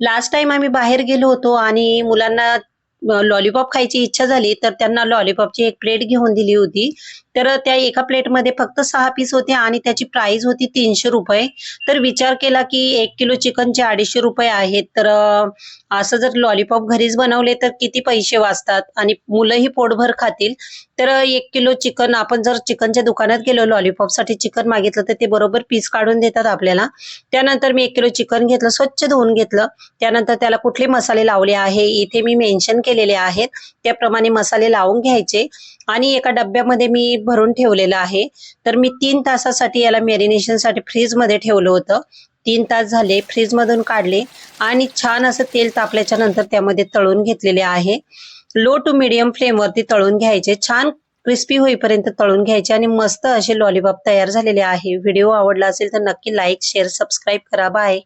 Last time आम्ही बाहेर गेलो होतो आणि मुलांना लॉलीपॉप खायची इच्छा झाली तर त्यांना लॉलीपॉपची एक प्लेट घेऊन दिली होती. तर त्या एका प्लेटमध्ये फक्त सहा पीस होते आणि त्याची प्राइस होती तीनशे रुपये. तर विचार केला की एक किलो चिकनचे अडीचशे रुपये आहेत. तर असं जर लॉलीपॉप घरीच बनवले तर किती पैसे वाचतात? आणि मुलंही पोटभर खातील. तर एक किलो चिकन आपण जर चिकनच्या दुकानात गेलो लॉलीपॉपसाठी चिकन मागितलं तर ते बरोबर पीस काढून देतात आपल्याला. त्यानंतर मी एक किलो चिकन घेतलं स्वच्छ धुवून घेतलं. त्यानंतर त्याला कुठले मसाले लावले आहे? इथे मी मेन्शन केलेले आहेत. त्याप्रमाणे मसाले लावून घ्यायचे. आणि एका डब्यामध्ये मी भरून ठेवलेलं आहे. तर मी तीन तासासाठी याला मॅरिनेशनसाठी फ्रीजमध्ये ठेवलं होतं. तीन तास झाले फ्रीजमधून काढले. आणि छान असं तेल तापल्याच्या नंतर त्यामध्ये तळून घेतलेले आहे. लो टू मिडियम फ्लेमवरती तळून घ्यायचे. छान क्रिस्पी होईपर्यंत तळून घ्यायचे. आणि मस्त असे लॉलीपॉप तयार झालेले आहे. व्हिडिओ आवडला असेल तर नक्की लाईक शेअर सबस्क्राईब करा. बाय